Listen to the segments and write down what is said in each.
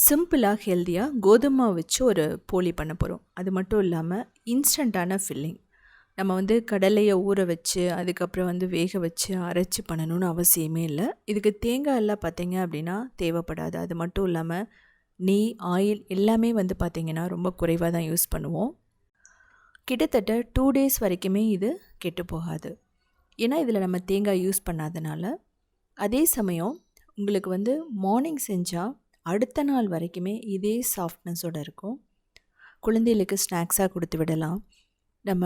சிம்பிளாக ஹெல்த்தியாக கோதுமை வச்சு ஒரு போலி பண்ண போகிறோம் அது மட்டும் இல்லாமல் இன்ஸ்டண்ட்டான ஃபில்லிங். நம்ம வந்து கடலையை ஊற வச்சு அதுக்கப்புறம் வந்து வேக வச்சு அரைச்சி பண்ணணும்னு அவசியமே இல்லை. இதுக்கு தேங்காய் எல்லாம் பார்த்தீங்க அப்படின்னா தேவைப்படாது. அது மட்டும் இல்லாமல் நெய் ஆயில் எல்லாமே வந்து பார்த்திங்கன்னா ரொம்ப குறைவாக தான் யூஸ் பண்ணுவோம். கிட்டத்தட்ட டூ டேஸ் வரைக்குமே இது கெட்டு போகாது. ஏன்னா இதில் நம்ம தேங்காய் யூஸ் பண்ணாதனால. அதே சமயம் உங்களுக்கு வந்து மார்னிங் செஞ்சால் அடுத்த நாள் வரைக்குமே இதே சாஃப்ட்னஸோடு இருக்கும். குழந்தைகளுக்கு ஸ்நாக்ஸாக கொடுத்து விடலாம். நம்ம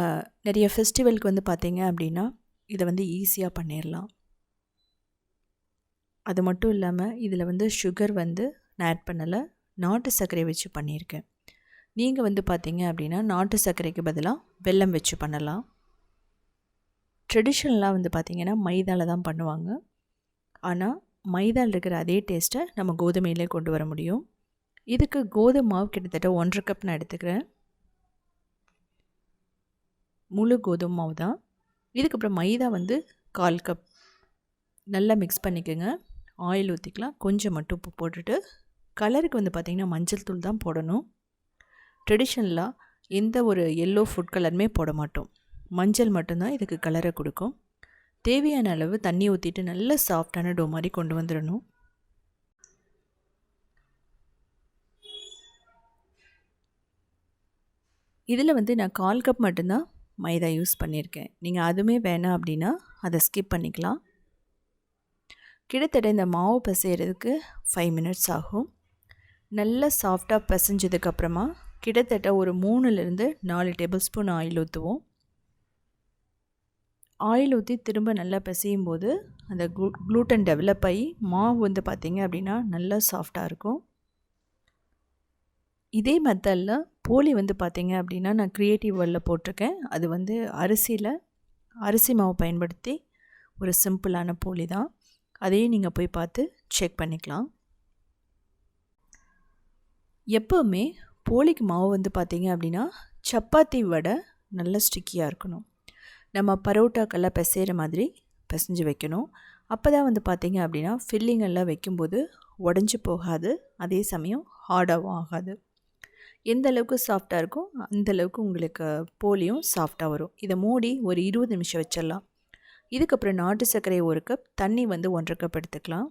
நிறைய ஃபெஸ்டிவலுக்கு வந்து பார்த்திங்க அப்படின்னா இதை வந்து ஈஸியாக பண்ணிடலாம் அது மட்டும் இல்லாமல் இதில் வந்து சுகர் வந்து நான் ஆட் பண்ணலை நாட்டு சர்க்கரை வச்சு பண்ணியிருக்கேன். நீங்கள் வந்து பார்த்தீங்க அப்படின்னா நாட்டு சர்க்கரைக்கு பதிலாக வெல்லம் வச்சு பண்ணலாம். ட்ரெடிஷ்னலாக வந்து பார்த்திங்கன்னா மைதாவில் தான் பண்ணுவாங்க. ஆனால் மைதாவில் இருக்கிற அதே டேஸ்ட்டை நம்ம கோதுமையிலே கொண்டு வர முடியும். இதுக்கு கோதுமை மாவு கிட்டத்தட்ட ஒன்றரை கப் நான் எடுத்துக்கிறேன். முழு கோதுமை மாவு தான். இதுக்கப்புறம் மைதா வந்து கால் கப் நல்லா மிக்ஸ் பண்ணிக்கோங்க. ஆயில் ஊற்றிக்கலாம் கொஞ்சம் மட்டும் உப்பு போட்டுட்டு கலருக்கு வந்து பார்த்திங்கன்னா மஞ்சள் தூள் தான் போடணும். ட்ரெடிஷ்னலாக எந்த ஒரு எல்லோ ஃபுட் கலருமே போட மாட்டோம். மஞ்சள் மட்டும்தான் இதுக்கு கலரை கொடுக்கும். தேவையான அளவு தண்ணி ஊற்றிட்டு நல்ல சாஃப்டான டோ மாதிரி கொண்டு வந்துடணும். இதில் வந்து நான் கால் கப் மட்டும்தான் மைதா யூஸ் பண்ணியிருக்கேன். நீங்கள் அதுவுமே வேணாம் அப்படின்னா அதை ஸ்கிப் பண்ணிக்கலாம். கிட்டத்தட்ட இந்த மாவு பிசைகிறதுக்கு ஃபைவ் மினிட்ஸ் ஆகும். நல்லா சாஃப்டாக பிசைஞ்சதுக்கப்புறமா கிட்டத்தட்ட ஒரு மூணுலேருந்து நாலு டேபிள் ஸ்பூன் ஆயில் ஊற்றுவோம் ஆயில் ஊற்றி திரும்ப நல்லா பிசையும் போது அந்த க்ளூ க்ளூட்டன் டெவலப் ஆகி மாவு வந்து பார்த்திங்க அப்படின்னா நல்லா சாஃப்டாக இருக்கும். இதே மெத்தடில் போலி வந்து பார்த்திங்க அப்படின்னா நான் க்ரியேட்டிவ் வேர்ல்டில் போட்டிருக்கேன். அது வந்து அரிசியில் அரிசி மாவு பயன்படுத்தி ஒரு சிம்பிளான போலி தான். அதையும் நீங்கள் போய் பார்த்து செக் பண்ணிக்கலாம். எப்போவுமே போலிக்கு மாவு வந்து பார்த்திங்க அப்படின்னா சப்பாத்தி வடை நல்ல ஸ்டிக்கியாக இருக்கணும். நம்ம பரோட்டாக்கெல்லாம் பிசைகிற மாதிரி பிசைஞ்சு வைக்கணும். அப்போ தான் வந்து பார்த்திங்க அப்படின்னா ஃபில்லிங்கெல்லாம் வைக்கும்போது உடஞ்சி போகாது. அதே சமயம் ஹார்டாகவும் ஆகாது. எந்த அளவுக்கு சாஃப்டாக இருக்கோ அந்த அளவுக்கு உங்களுக்கு போலியும் சாஃப்டாக வரும். இதை மூடி ஒரு இருபது நிமிஷம் வச்சிடலாம். இதுக்கப்புறம் நாட்டு சர்க்கரை ஒரு கப் தண்ணி வந்து ஒன்றரை கப் எடுத்துக்கலாம்.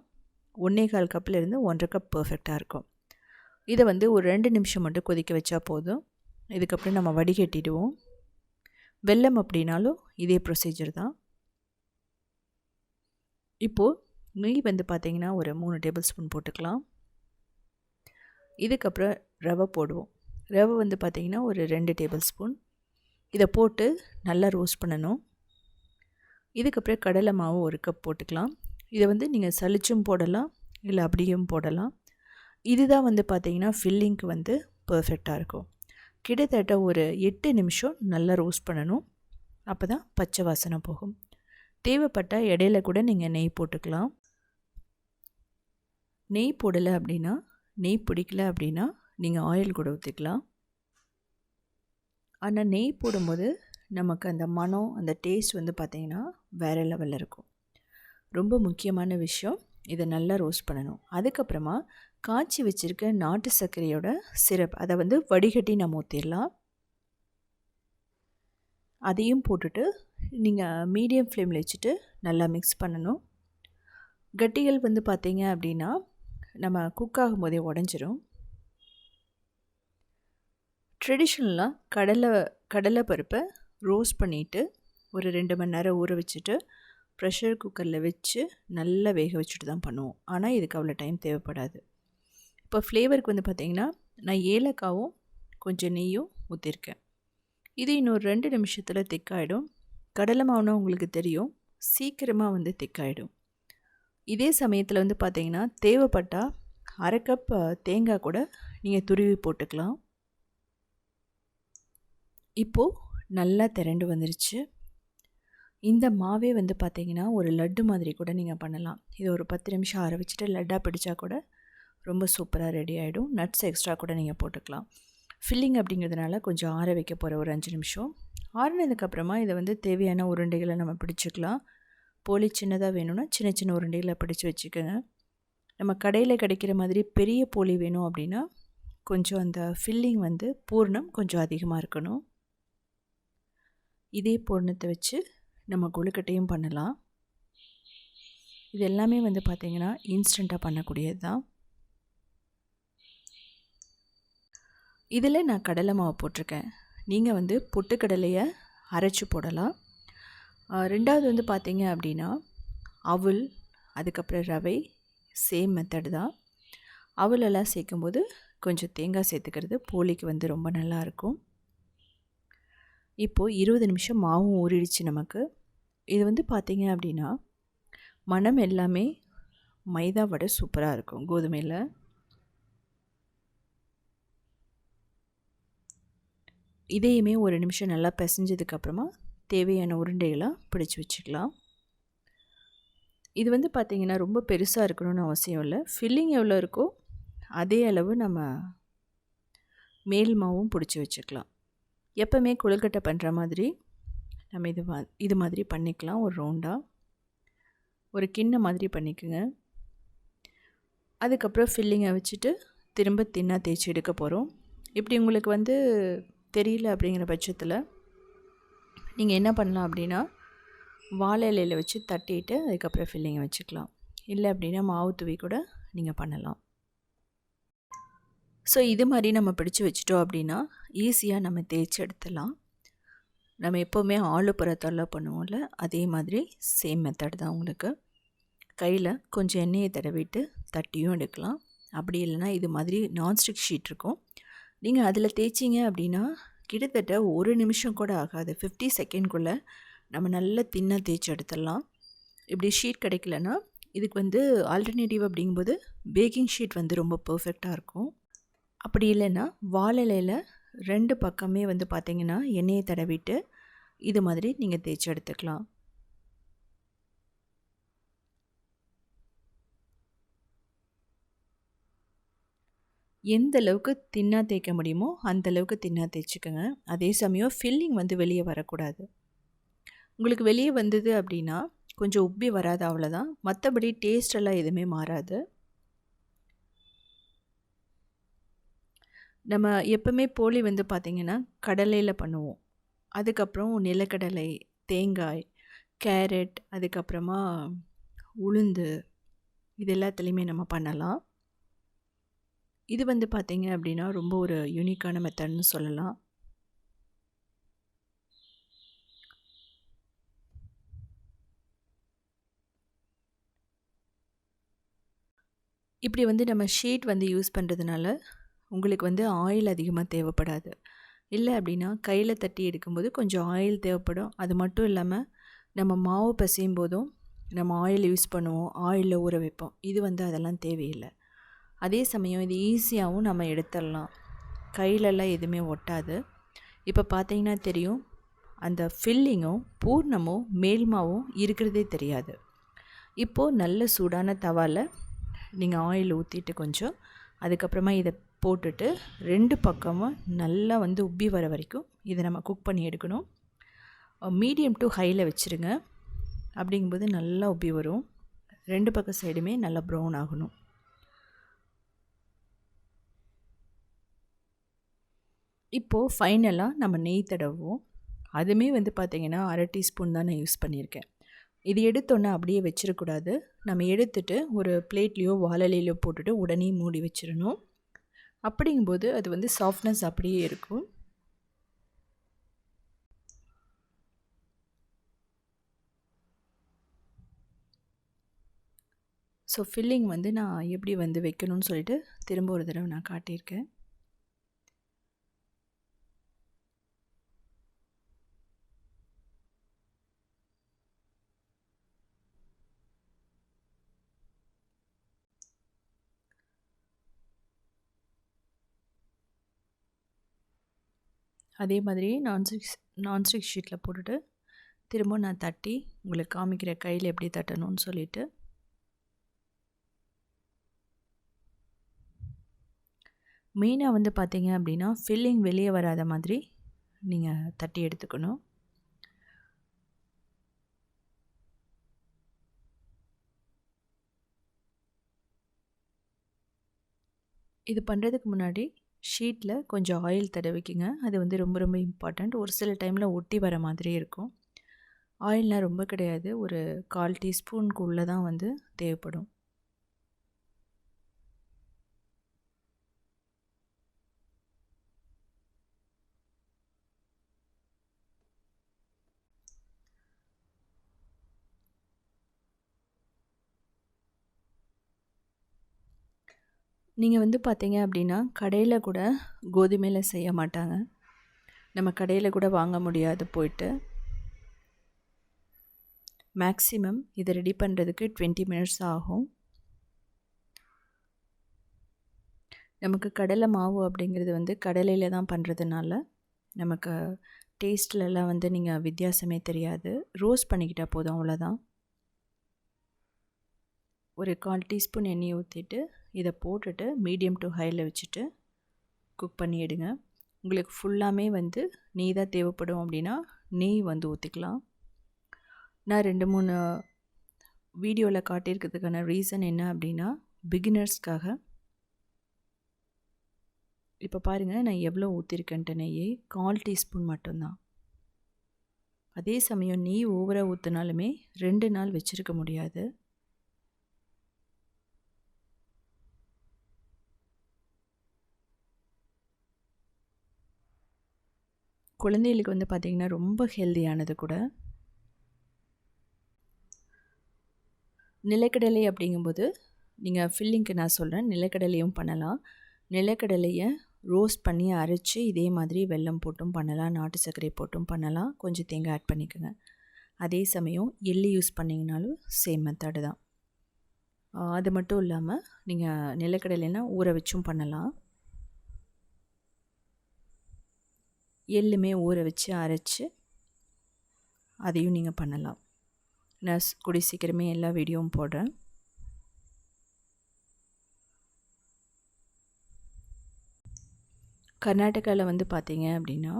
ஒன்றே கால் கப்பிலேருந்து ஒன்றரை கப் பர்ஃபெக்டாக இருக்கும். இதை வந்து ஒரு ரெண்டு நிமிஷம் மட்டும் கொதிக்க வச்சா போதும். இதுக்கப்புறம் நம்ம வடிகட்டிடுவோம். வெல்லம் அப்படின்னாலும் இதே ப்ரொசீஜர் தான். இப்போது நெய் வந்து பார்த்திங்கன்னா ஒரு மூணு டேபிள் ஸ்பூன் போட்டுக்கலாம். இதுக்கப்புறம் ரவை போடுவோம். ரவை வந்து பார்த்திங்கன்னா ஒரு ரெண்டு டேபிள் ஸ்பூன் இதை போட்டு நல்லா ரோஸ்ட் பண்ணணும். இதுக்கப்புறம் கடலை மாவு ஒரு கப் போட்டுக்கலாம். இதை வந்து நீங்கள் சளிச்சும் போடலாம் இல்லை அப்படியும் போடலாம். இதுதான் வந்து பார்த்திங்கன்னா ஃபில்லிங்க்கு வந்து பர்ஃபெக்டாக இருக்கும். கிட்டத்தட்ட ஒரு எட்டு நிமிஷம் நல்லா ரோஸ்ட் பண்ணணும். அப்போ தான் பச்சை வாசனை போகும். தேவைப்பட்டால் இடையில கூட நீங்கள் நெய் போட்டுக்கலாம். நெய் போடலை அப்படின்னா நெய் பிடிக்கல அப்படின்னா நீங்கள் ஆயில் கூட ஊற்றிக்கலாம் ஆனால் நெய் போடும்போது நமக்கு அந்த மனம் அந்த டேஸ்ட் வந்து பார்த்திங்கன்னா வேறு லெவலில் இருக்கும். ரொம்ப முக்கியமான விஷயம் இதை நல்லா ரோஸ்ட் பண்ணணும். அதுக்கப்புறமா காய்ச்சி வச்சுருக்க நாட்டு சர்க்கரையோட சிரப் அதை வந்து வடிகட்டி நம்ம ஊற்றிடலாம் அதையும் போட்டுட்டு நீங்கள் மீடியம் ஃப்ளேமில் வச்சுட்டு நல்லா மிக்ஸ் பண்ணணும். கட்டிகள் வந்து பார்த்தீங்க அப்படின்னா நம்ம குக் ஆகும்போதே உடஞ்சிரும். ட்ரெடிஷ்னலாக கடலை கடலை பருப்பை ரோஸ்ட் பண்ணிவிட்டு ஒரு ரெண்டு மணி நேரம் ஊற வச்சுட்டு ப்ரெஷர் குக்கரில் வச்சு நல்லா வேக வச்சுட்டு தான் பண்ணுவோம். ஆனால் இதுக்கு அவ்வளோ டைம் தேவைப்படாது. இப்போ ஃப்ளேவருக்கு வந்து பார்த்திங்கன்னா நான் ஏலக்காவும் கொஞ்சம் நெய்யும் ஊற்றிருக்கேன் இது இன்னொரு ரெண்டு நிமிஷத்தில் திக்காயிடும். கடலை மாவுனா உங்களுக்கு தெரியும். சீக்கிரமாக வந்து திக்காயிடும். இதே சமயத்தில் வந்து பார்த்திங்கன்னா தேவைப்பட்டால் அரை கப் தேங்காய் கூட நீங்கள் துருவி போட்டுக்கலாம். இப்போது நல்லா திரண்டு வந்துருச்சு. இந்த மாவே வந்து பார்த்திங்கன்னா ஒரு லட்டு மாதிரி கூட நீங்கள் பண்ணலாம். இது ஒரு பத்து நிமிஷம் ஆற வச்சுட்டு லட்டாக பிடிச்சா கூட ரொம்ப சூப்பராக ரெடி ஆகிடும் நட்ஸ் எக்ஸ்ட்ரா கூட நீங்கள் போட்டுக்கலாம். ஃபில்லிங் அப்படிங்கிறதுனால கொஞ்சம் ஆற வைக்க போகிற ஒரு அஞ்சு நிமிஷம். ஆறினதுக்கப்புறமா இதை வந்து தேவையான உருண்டைகளை நம்ம பிடிச்சிக்கலாம். போலி சின்னதாக வேணும்னா சின்ன சின்ன உருண்டைகளை பிடிச்சி வச்சுக்கோங்க. நம்ம கடையில் கிடைக்கிற மாதிரி பெரிய போலி வேணும் அப்படின்னா கொஞ்சம் அந்த ஃபில்லிங் வந்து பூர்ணம் கொஞ்சம் அதிகமாக இருக்கணும். இதே பூர்ணத்தை வச்சு நம்ம கொழுக்கட்டையும் பண்ணலாம். இது எல்லாமே வந்து பார்த்திங்கன்னா இன்ஸ்டண்ட்டாக பண்ணக்கூடியது தான் இதில் நான் கடலை மாவு போட்டிருக்கேன். நீங்கள் வந்து பொட்டுக்கடலையை அரைச்சி போடலாம். ரெண்டாவது வந்து பார்த்தீங்க அப்படின்னா அவுல் அதுக்கப்புறம் ரவை சேம் மெத்தடு தான். அவலெல்லாம் சேர்க்கும்போது கொஞ்சம் தேங்காய் சேர்த்துக்கிறது போலிக்கு வந்து ரொம்ப நல்லாயிருக்கும். இப்போது இருபது நிமிஷம் மாவும் ஊறிடுச்சு நமக்கு. இது வந்து பார்த்திங்க அப்படின்னா மனம் எல்லாமே மைதா வடை சூப்பராக இருக்கும் கோதுமையில். இதையுமே ஒரு நிமிஷம் நல்லா பிசைஞ்சதுக்கப்புறமா தேவையான உருண்டைகளாக பிடிச்சி வச்சுக்கலாம். இது வந்து பார்த்திங்கன்னா ரொம்ப பெருசாக இருக்கணும்னு அவசியம் இல்லை. ஃபில்லிங் எவ்வளோ இருக்கோ அதே அளவு நம்ம மேல் மாவும் பிடிச்சி வச்சுக்கலாம். எப்போவுமே கொழுக்கட்டை பண்ணுற மாதிரி நம்ம இது மா இது மாதிரி பண்ணிக்கலாம். ஒரு ரவுண்டாக ஒரு கிண்ண மாதிரி பண்ணிக்கோங்க. அதுக்கப்புறம் ஃபில்லிங்கை வச்சுட்டு திரும்ப தின்னாக தேய்ச்சி எடுக்க போகிறோம் இப்படி உங்களுக்கு வந்து தெரியல அப்படிங்கிற பட்சத்தில் நீங்கள் என்ன பண்ணலாம் அப்படின்னா வாழை இலையில் வச்சு தட்டிட்டு அதுக்கப்புறம் ஃபில்லிங்கை வச்சுக்கலாம். இல்லை அப்படின்னா மாவு தூவி கூட நீங்கள் பண்ணலாம். ஸோ இது மாதிரி நம்ம பிடிச்சி வச்சிட்டோம் அப்படின்னா ஈஸியாக நம்ம தேய்ச்சி எடுத்துடலாம். நம்ம எப்போவுமே ஆளு தொல்லை பண்ணுவோம்ல அதே மாதிரி சேம் மெத்தட் தான் உங்களுக்கு. கையில் கொஞ்சம் எண்ணெயை தடவிட்டு தட்டியும் எடுக்கலாம். அப்படி இல்லைன்னா இது மாதிரி நான்ஸ்டிக் ஷீட் இருக்கும். நீங்கள் அதில் தேய்ச்சிங்க அப்படின்னா கிட்டத்தட்ட ஒரு நிமிஷம் கூட ஆகாது. ஃபிஃப்டி செகண்ட்குள்ளே நம்ம நல்லா தின்னாக தேய்ச்சி எடுத்துடலாம். இப்படி ஷீட் கிடைக்கலன்னா இதுக்கு வந்து ஆல்டர்னேட்டிவ் அப்படிங்கும்போது பேக்கிங் ஷீட் வந்து ரொம்ப பர்ஃபெக்டாக இருக்கும். அப்படி இல்லைன்னா வாழலையில் ரெண்டு பக்கமே வந்து பார்த்திங்கன்னா எண்ணெயை தடவிட்டு இது மாதிரி நீங்கள் தேய்ச்சி எடுத்துக்கலாம். எந்த அளவுக்கு தின்னா தேய்க்க முடியுமோ அந்த அளவுக்கு தின்னா தேய்ச்சிக்கோங்க. அதே சமயம் ஃபில்லிங் வந்து வெளியே வரக்கூடாது. உங்களுக்கு வெளியே வந்தது அப்படின்னா கொஞ்சம் உப்பி வராது அவ்வளோதான் மற்றபடி டேஸ்டெல்லாம் எதுவுமே மாறாது. நம்ம எப்போவுமே போலி வந்து பார்த்திங்கன்னா கடலையில் பண்ணுவோம். அதுக்கப்புறம் நிலக்கடலை தேங்காய் கேரட் அதுக்கப்புறமா உளுந்து இது எல்லாத்துலேயுமே நம்ம பண்ணலாம். இது வந்து பார்த்திங்க அப்படின்னா ரொம்ப ஒரு யூனிக்கான மெத்தட்னு சொல்லலாம். இப்படி வந்து நம்ம ஷீட் வந்து யூஸ் பண்ணுறதுனால உங்களுக்கு வந்து ஆயில் அதிகமாக தேவைப்படாது. இல்லை அப்படின்னா கையில் தட்டி எடுக்கும்போது கொஞ்சம் ஆயில் தேவைப்படும். அது மட்டும் இல்லாமல் நம்ம மாவு பசையும் போதும் நம்ம ஆயில் யூஸ் பண்ணுவோம் ஆயிலில் ஊற வைப்போம். இது வந்து அதெல்லாம் தேவையில்லை. அதே சமயம் இது ஈஸியாகவும் நம்ம எடுத்துடலாம். கையிலலாம் எதுவுமே ஒட்டாது. இப்போ பார்த்தீங்கன்னா தெரியும் அந்த ஃபில்லிங்கும் பூர்ணமும் மேல்மாவும் இருக்கிறதே தெரியாது. இப்போது நல்ல சூடான தவாவில் நீங்கள் ஆயில் ஊற்றிட்டு கொஞ்சம் அதுக்கப்புறமா இதை போட்டுட்டு ரெண்டு பக்கமும் நல்லா வந்து உப்பி வர வரைக்கும் இதை நம்ம குக் பண்ணி எடுக்கணும். மீடியம் டு ஹையில் வச்சுருங்க. அப்படிங்கும்போது நல்லா உப்பி வரும். ரெண்டு பக்கம் சைடுமே நல்லா ப்ரௌன் ஆகணும். இப்போது ஃபைனலாக நம்ம நெய் தடவுவோம். அதுவுமே வந்து பார்த்திங்கன்னா அரை டீஸ்பூன் தான் நான் யூஸ் பண்ணியிருக்கேன். இது எடுத்தோன்னே அப்படியே வச்சிடக்கூடாது நம்ம எடுத்துட்டு ஒரு பிளேட்லேயோ வாழலையிலையோ போட்டுட்டு உடனே மூடி வச்சிடணும் அப்படிங்கும்போது அது வந்து சாஃப்ட்னஸ் அப்படியே இருக்கும். ஸோ ஃபில்லிங் வந்து நான் எப்படி வந்து வைக்கணும்னு சொல்லிட்டு திரும்ப ஒரு தடவை நான் காட்டியிருக்கேன். அதே மாதிரி நான்ஸ்டிக் நான்ஸ்டிக் ஷீட்டில் போட்டுட்டு திரும்ப நான் தட்டி உங்களுக்கு காமிக்கிற கையில் எப்படி தட்டணும்னு சொல்லிவிட்டு மெயினாக வந்து பார்த்தீங்க அப்படின்னா ஃபில்லிங் வெளியே வராத மாதிரி நீங்கள் தட்டி எடுத்துக்கணும். இது பண்ணுறதுக்கு முன்னாடி ஷீட்டில் கொஞ்சம் ஆயில் தடவிக்குங்க அது வந்து ரொம்ப ரொம்ப இம்பார்ட்டண்ட் ஒரு சில டைமில் ஒட்டி வர மாதிரி இருக்கும். ஆயில்லாம் ரொம்ப கிடையாது. ஒரு கால் டீஸ்பூனுக்கு உள்ளே தான் வந்து தேவைப்படும். நீங்கள் வந்து பார்த்தீங்க அப்படின்னா கடையில் கூட கோதுமையில் செய்ய மாட்டாங்க. நம்ம கடையில் கூட வாங்க முடியாது போயிட்டு. மேக்ஸிமம் இதை ரெடி பண்ணுறதுக்கு டுவெண்ட்டி மினிட்ஸ் ஆகும். நமக்கு கடலை மாவு அப்படிங்கிறது வந்து கடலையில் தான் பண்ணுறதுனால நமக்கு டேஸ்ட்லலாம் வந்து நீங்கள் வித்தியாசமே தெரியாது. ரோஸ்ட் பண்ணிக்கிட்டால் போதும் அவ்வளோதான் ஒரு கால் டீஸ்பூன் எண்ணெய் ஊற்றிட்டு இதை போட்டுட்டு மீடியம் டு ஹையில் வச்சுட்டு குக் பண்ணி எடுங்க. உங்களுக்கு ஃபுல்லாமே வந்து நெய் தான் தேவைப்படும் அப்படின்னா நெய் வந்து ஊற்றிக்கலாம் நான் ரெண்டு மூணு வீடியோவில் காட்டியிருக்கிறதுக்கான ரீசன் என்ன அப்படின்னா பிகினர்ஸ்க்காக இப்போ பாருங்கள் நான் எவ்வளோ ஊற்றிருக்கேன்ட்டு நெய்யை. கால் டீஸ்பூன் மட்டும்தான். அதே சமயம் நெய் ஓவராக ஊற்றினாலுமே ரெண்டு நாள் வச்சுருக்க முடியாது. குழந்தைகளுக்கு வந்து பார்த்திங்கன்னா ரொம்ப ஹெல்த்தியானது கூட. நிலக்கடலை அப்படிங்கும்போது நீங்கள் ஃபில்லிங்க்கு நான் சொல்கிறேன் நிலக்கடலையும் பண்ணலாம். நிலக்கடலையை ரோஸ்ட் பண்ணி அரைச்சி இதே மாதிரி வெல்லம் போட்டும் பண்ணலாம். நாட்டு சர்க்கரை போட்டும் பண்ணலாம். கொஞ்சம் தேங்காய் ஆட் பண்ணிக்கோங்க. அதே சமயம் எள்ளு யூஸ் பண்ணிங்கனாலும் சேம் மெத்தடு தான். அது மட்டும் இல்லாமல் நீங்கள் நிலக்கடலைன்னா ஊற வச்சும் பண்ணலாம். எள்ளுமே ஊற வச்சு அரைச்சி அதையும் நீங்கள் பண்ணலாம். நான் கூடி சீக்கிரமே எல்லா வீடியோவும் போடுறேன். கர்நாடகாவில் வந்து பார்த்தீங்க அப்படின்னா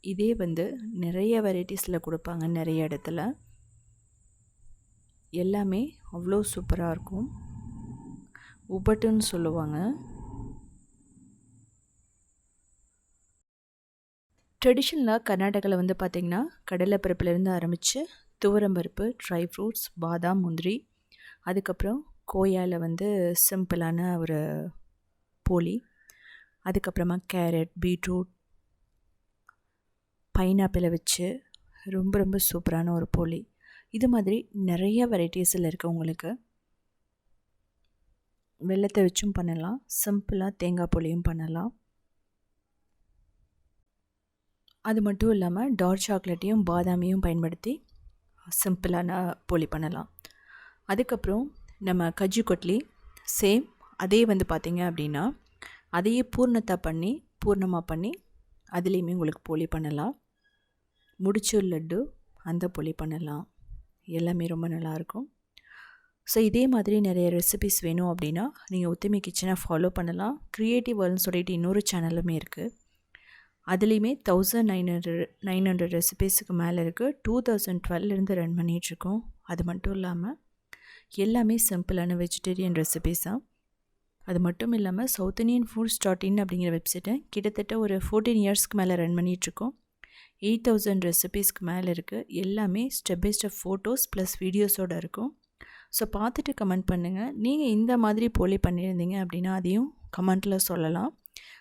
இதே வந்து நிறைய வெரைட்டிஸில் கொடுப்பாங்க நிறைய இடத்துல. எல்லாமே அவ்வளோ சூப்பராக இருக்கும். உபட்டுன்னு சொல்லுவாங்க. ட்ரெடிஷ்னலாக கர்நாடகாவில் வந்து பார்த்திங்கன்னா கடலைப்பருப்புலேருந்து ஆரம்பித்து துவரம்பருப்பு ட்ரை ஃப்ரூட்ஸ் பாதாம் முந்திரி அதுக்கப்புறம் கோயாவில் வந்து சிம்பிளான ஒரு போலி அதுக்கப்புறமா கேரட் பீட்ரூட் பைனாப்பிளை வச்சு ரொம்ப ரொம்ப சூப்பரான ஒரு போலி. இது மாதிரி நிறைய வெரைட்டிஸில் இருக்குது உங்களுக்கு. வெள்ளத்தை வச்சும் பண்ணலாம் சிம்பிளாக தேங்காய் போலியும் பண்ணலாம். அது மட்டும் இல்லாமல் டார்க் சாக்லேட்டையும் பாதாமியும் பயன்படுத்தி சிம்பிளான போலி பண்ணலாம். அதுக்கப்புறம் நம்ம கஜ்ஜு கொட்லி சேம் அதே வந்து பார்த்திங்க அப்படின்னா அதையே பூர்ணத்தை பண்ணி பூர்ணமாக பண்ணி அதுலேயுமே உங்களுக்கு போலி பண்ணலாம். முடிச்சூர் லட்டு அந்த போலி பண்ணலாம். எல்லாமே ரொம்ப நல்லாயிருக்கும். ஸோ இதே மாதிரி நிறைய ரெசிபிஸ் வேணும் அப்படின்னா நீங்கள் ஒத்துமை கிச்சனை ஃபாலோ பண்ணலாம். க்ரியேட்டிவ் வேர்ல்னு சொல்லிட்டு இன்னொரு சேனலுமே இருக்குது அதுலேயுமே thousand nine hundred nine hundred ரெசிபீஸுக்கு மேலே இருக்குது டூ தௌசண்ட் டுவெல்லேருந்து ரன் பண்ணிகிட்ருக்கோம் அது மட்டும் இல்லாமல் எல்லாமே சிம்பிளான வெஜிடேரியன் ரெசிபீஸ் தான் அது மட்டும் இல்லாமல் south Indian foods dot in அப்படிங்கிற வெப்சைட்டை கிட்டத்தட்ட ஒரு ஃபோர்டீன் இயர்ஸ்க்கு மேலே ரன் பண்ணிகிட்ருக்கோம் எயிட் தௌசண்ட் ரெசிபீஸ்க்கு மேலே இருக்குது எல்லாமே step by step photos plus வீடியோஸோடு இருக்கும். ஸோ பார்த்துட்டு கமெண்ட் பண்ணுங்கள் நீங்கள் இந்த மாதிரி போலி பண்ணியிருந்தீங்க அப்படின்னா அதையும் கமெண்ட்டில் சொல்லலாம்.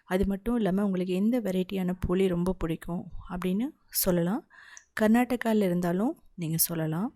அது மட்டும் இல்லாமல் உங்களுக்கு எந்த வெரைட்டியான போலி ரொம்ப பிடிக்கும் அப்படின்னு சொல்லலாம். கர்நாடகாவில் இருந்தாலும் நீங்கள் சொல்லலாம்.